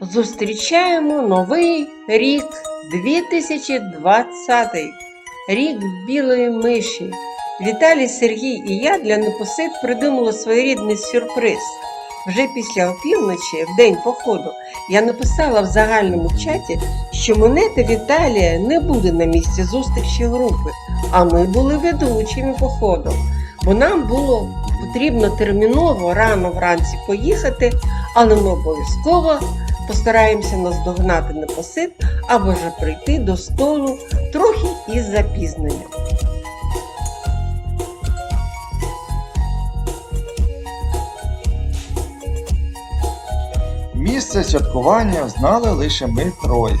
Зустрічаємо новий рік 2020, рік білої миші. Віталій, Сергій і я для непосид придумали своєрідний сюрприз. Вже після опівночі, в день походу, я написала в загальному чаті, що монети Віталія не буде на місці зустрічі групи, а ми були ведучими походу, бо нам було потрібно терміново рано вранці поїхати, але ми обов'язково постараємося наздогнати непосид або ж прийти до столу трохи із запізненням. Місце святкування знали лише ми троє,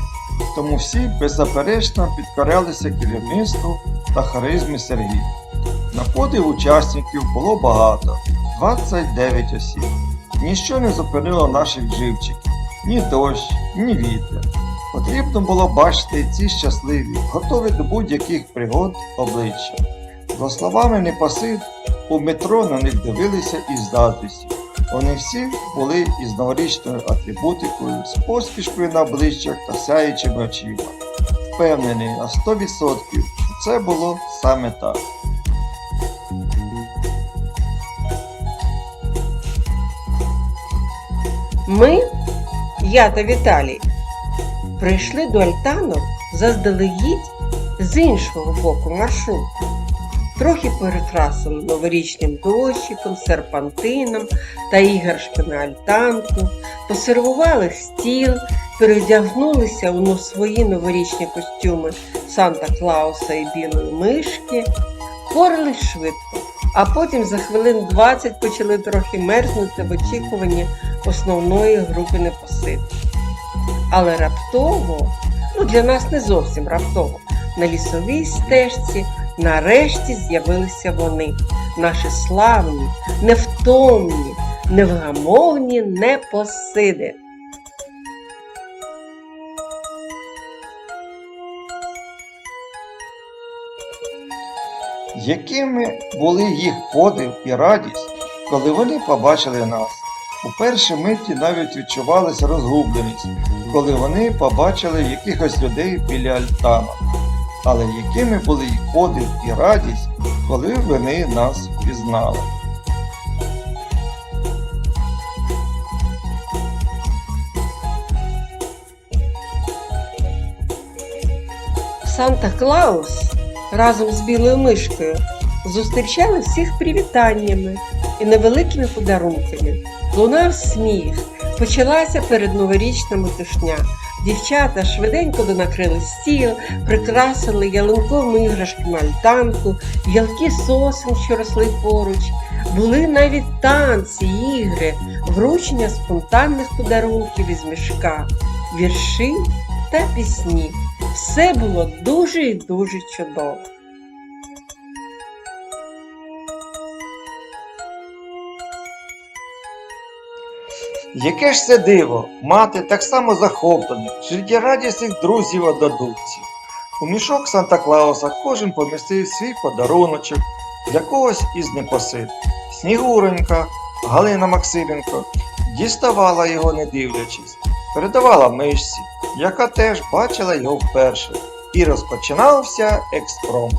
тому всі беззаперечно підкорялися керівництву та харизмі Сергія. На подив учасників було багато 29 осіб. Ніщо не зупинило наших живчиків, ні дощ, ні вітер. Потрібно було бачити ці щасливі, готові до будь-яких пригод обличчя. За словами Непосид, у метро на них дивилися із заздрістю. Вони всі були із новорічною атрибутикою, з посмішкою на обличчях та сяючими очима. Впевнений на 100%, що це було саме так. Ми, я та Віталій, прийшли до альтанок заздалегідь з іншого боку маршруту. Трохи перекрасили новорічним дощиком, серпантином та іграшками альтанку, посервували стіл, передягнулися у свої новорічні костюми Санта Клауса і Білої мишки, порались швидко, а потім за хвилин 20 почали трохи мерзнути в очікуванні основної групи непосид. Але раптово, ну для нас не зовсім раптово, на лісовій стежці нарешті з'явилися вони, наші славні, невтомні, невгамовні непосиди. Якими були їх подив і радість, коли вони побачили нас? У першій миті навіть відчувалася розгубленість, коли вони побачили якихось людей біля альтана. Але якими були їх подив і радість, коли вони нас впізнали? Санта Клаус разом з білою мишкою зустрічали всіх привітаннями і невеликими подарунками. Лунав сміх, почалася передноворічна метушня. Дівчата швиденько донакрили стіл, прикрасили ялинковими іграшками альтанку, ялки сосен, що росли поруч. Були навіть танці, ігри, вручення спонтанних подарунків із мішка, вірші та пісні. Все було дуже і дуже чудово. Яке ж це диво, мати так само захоплених, життєрадісних друзів однодумців. У мішок Санта Клауса кожен помістив свій подаруночок для когось із непосид. Снігуренька, Галина Максименко діставала його не дивлячись, передавала мишці, яка теж бачила його вперше, і розпочинався експром.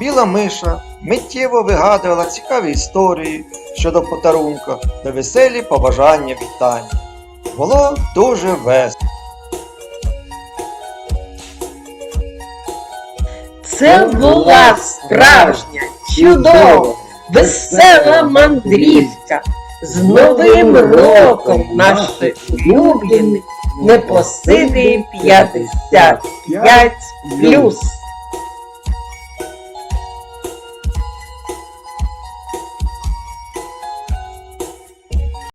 Біла миша миттєво вигадувала цікаві історії щодо подарунка та веселі побажання вітання. Було дуже весело. Це була справжня, чудова, весела мандрівка з Новим роком наші улюблені непосиди 55 плюс.